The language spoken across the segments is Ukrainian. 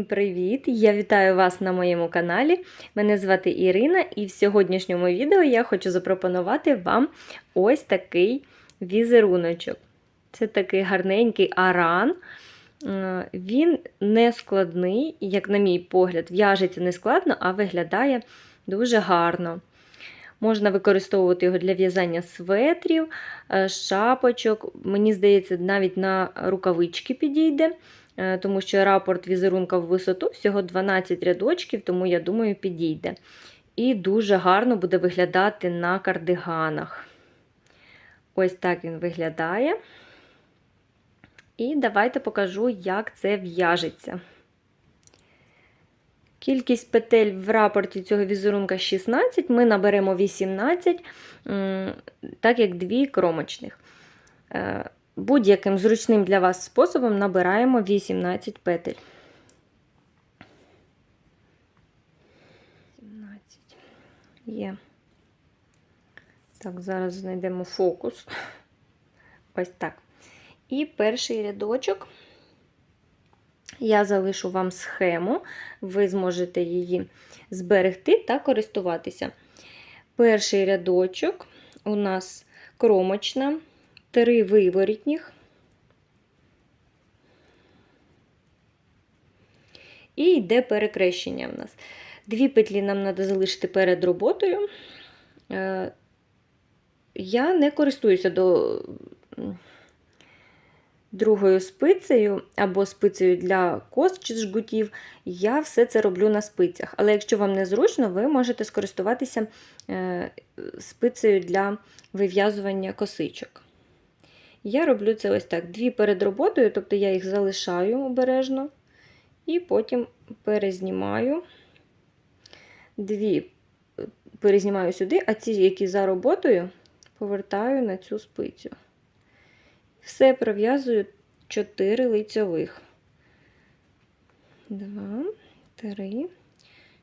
Всім привіт! Я вітаю вас на моєму каналі. Мене звати Ірина, і в сьогоднішньому відео я хочу запропонувати вам ось такий візеруночок. Це такий гарненький аран. Е, Він не складний, як, на мій погляд, в'яжеться не складно, а виглядає дуже гарно. Можна використовувати його для в'язання светрів, е, шапочок. Мені здається, навіть на рукавички підійде, тому що рапорт візерунка в висоту всього 12 рядочків, тому я думаю, підійде. І дуже гарно буде виглядати на кардиганах. Ось так він виглядає. І давайте покажу, як це в'яжеться. Кількість петель в рапорті цього візерунка 16, ми наберемо 18, так як дві кромочних. Будь-яким зручним для вас способом набираємо 18 петель. 17 є. Так, зараз знайдемо фокус. Ось так. І перший рядочок. Я залишу вам схему, ви зможете її зберегти та користуватися. Перший рядочок у нас кромочна, три виворітніх. І йде перекрещення в нас. Дві петлі нам треба залишити перед роботою. Я не користуюся до другою спицею або спицею для кос чи жгутів, я все це роблю на спицях. Але якщо вам не зручно, ви можете скористуватися е, спицею для вив'язування косичок. Я роблю це ось так: дві перед роботою, тобто я їх залишаю обережно, і потім перезнімаю, дві е, перезнімаю сюди, а ці, які за роботою, повертаю на цю спицю. Все пров'язую 4 лицьових. 2, 3,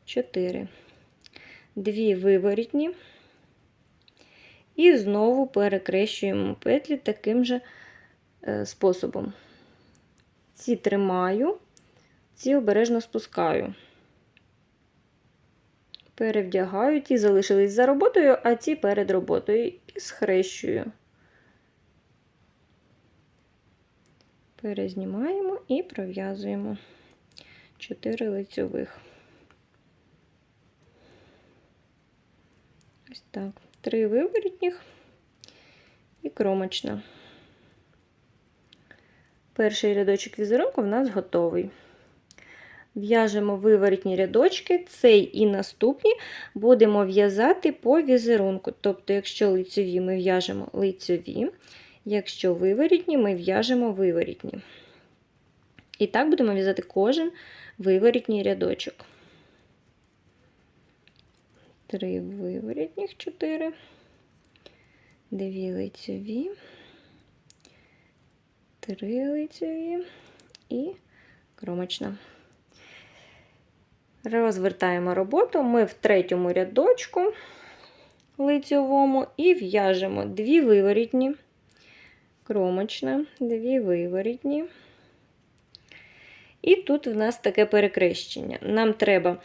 4. Дві виворітні. І знову перекрещуємо петлі таким же е, способом. Ці тримаю, ці обережно спускаю. Перевдягаю, ті залишились за роботою, а ці перед роботою і схрещую. перезнімаємо і пров'язуємо 4 лицьових. Ось так, 3 виворітніх і кромочна. Перший рядочок візерунку в нас готовий. В'яжемо виворітні рядочки, цей і наступні будемо в'язати по візерунку. Тобто, якщо лицеві ми в'яжемо лицеві, Якщо виворітні, ми в'яжемо виворітні. І так будемо в'язати кожен виворітній рядочок. Три виворітніх, чотири, дві лицеві, три лицеві і кромочна. Розвертаємо роботу. Ми в третьому рядочку лицьовому і в'яжемо дві виворітні кромочна, дві виворітні. І тут в нас таке перекрещення. Нам треба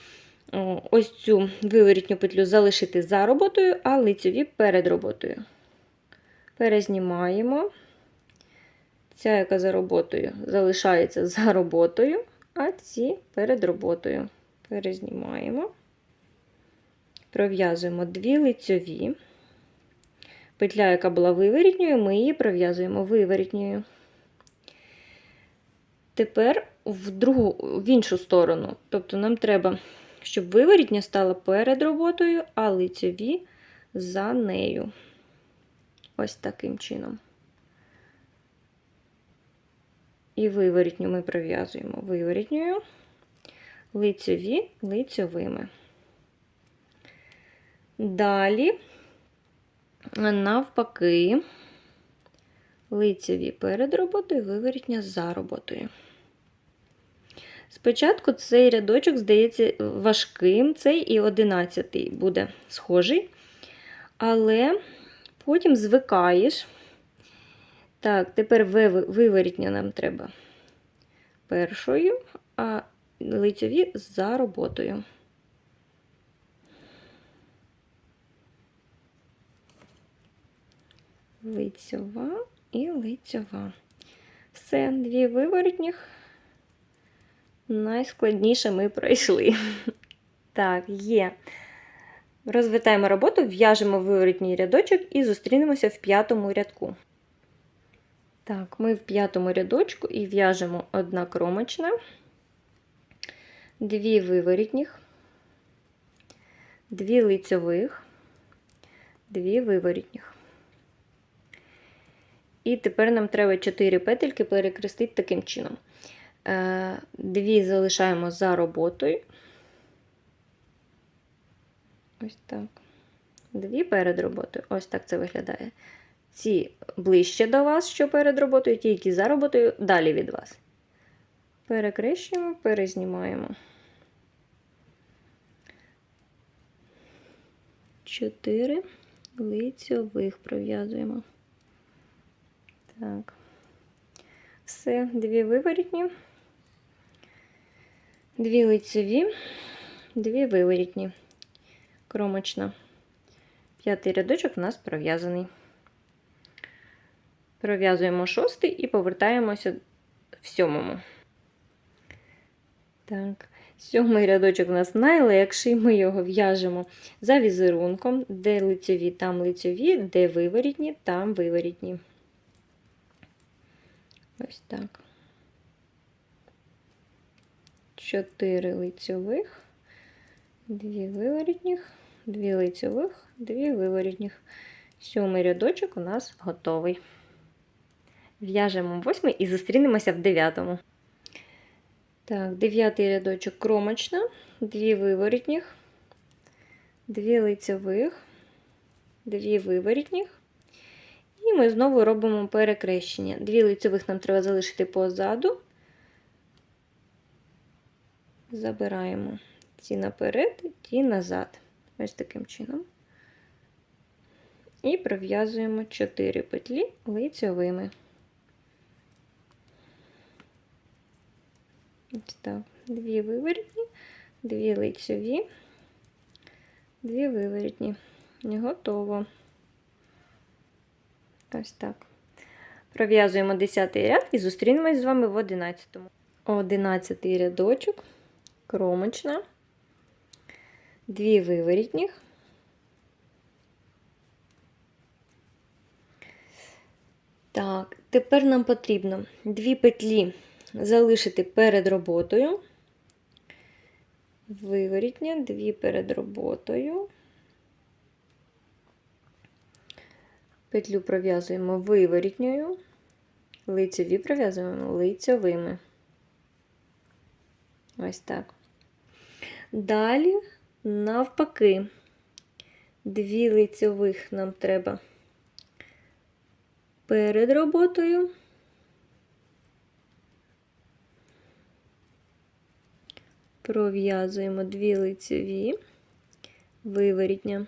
ось цю виворітню петлю залишити за роботою, а лицеві перед роботою. Перезнімаємо. Ця, яка за роботою, залишається за роботою, а ці перед роботою. Перезнімаємо, пров'язуємо дві лицьові. Петля, яка була виворітньою, ми її пров'язуємо виворітньою. Тепер в другу, в іншу сторону. Тобто нам треба, щоб виворітня стала перед роботою, а лицеві за нею. Ось таким чином. І виворітню ми пров'язуємо виворітньою, лицеві лицьовими. Далі навпаки, лицеві перед роботою, виворітня за роботою. Спочатку цей рядочок, здається, важким, цей і одинадцятий буде схожий, але потім звикаєш. Так, тепер виворітня нам треба першою, а лицьові за роботою. Лицьова і лицьова. Все, дві виворотніх. Найскладніше ми пройшли. Так, є. Розвитаємо роботу, в'яжемо виворотній рядочок і зустрінемося в п'ятому рядку. Так, ми в п'ятому рядочку і в'яжемо одна кромочна, дві виворітніх, дві лицьових, дві виворітніх. І тепер нам треба 4 петельки перекрестити таким чином. Е, дві залишаємо за роботою. Ось так. Дві перед роботою. Ось так це виглядає. Ці ближче до вас, що перед роботою, ті, які за роботою, далі від вас. Перекрещуємо, перезнімаємо. Чотири лицьових пров'язуємо. Так. Все, дві виворітні, дві лицеві, дві виворітні. Кромочна. П'ятий рядочок у нас пров'язаний. Пров'язуємо шостий і повертаємося в сьомому. Так, сьомий рядочок у нас найлегший, ми його в'яжемо за візерунком, де лицеві, там лицеві, де виворітні, там виворітні. Ось так. Чотири лицьових, дві виворітніх, дві лицьових, дві виворітніх. Сьомий рядочок у нас готовий. В'яжемо восьмий і зустрінемося в дев'ятому. Так, дев'ятий рядочок кромочна, дві виворітніх, дві лицьових, дві виворітніх. І ми знову робимо перекрещення. Дві лицьових нам треба залишити позаду. Забираємо ті наперед, ті назад. Ось таким чином. І пров'язуємо 4 петлі лицьовими. Ось так, дві виворітні, дві лицьові, дві виворітні. Готово. Ось так. Пров'язуємо 10 ряд і зустрінемось з вами в 11. 11 рядочок, кромочна, дві виворітніх. Так, тепер нам потрібно дві петлі залишити перед роботою, виворітня, дві перед роботою. Петлю пров'язуємо виворітньою, лицеві пров'язуємо лицьовими. Ось так. Далі, навпаки, дві лицьових нам треба перед роботою. Пров'язуємо дві лицеві, виворітня.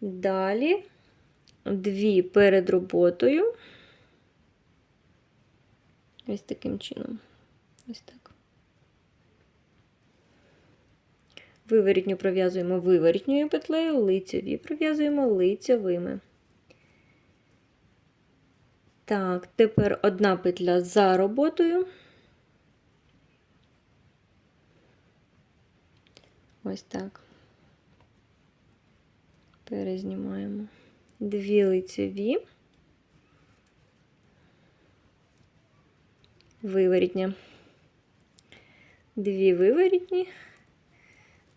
Далі дві перед роботою. Ось таким чином. Ось так. Виворітню пров'язуємо виворітньою петлею, лицеві пров'язуємо лицевими. Так, тепер одна петля за роботою. Ось так. Перезнімаємо дві лицеві, виворітня, дві виворітні,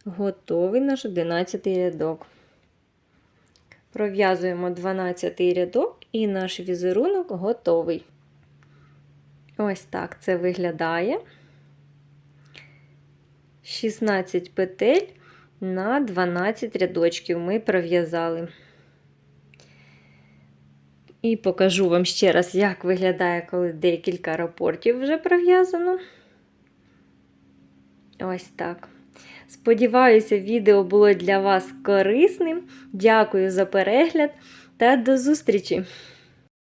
готовий наш 11 рядок. Пров'язуємо 12 рядок і наш візерунок готовий. Ось так це виглядає. 16 петель на 12 рядочків ми пров'язали. І покажу вам ще раз, як виглядає, коли декілька рапортів вже пров'язано. Ось так. Сподіваюся, відео було для вас корисним. Дякую за перегляд та до зустрічі!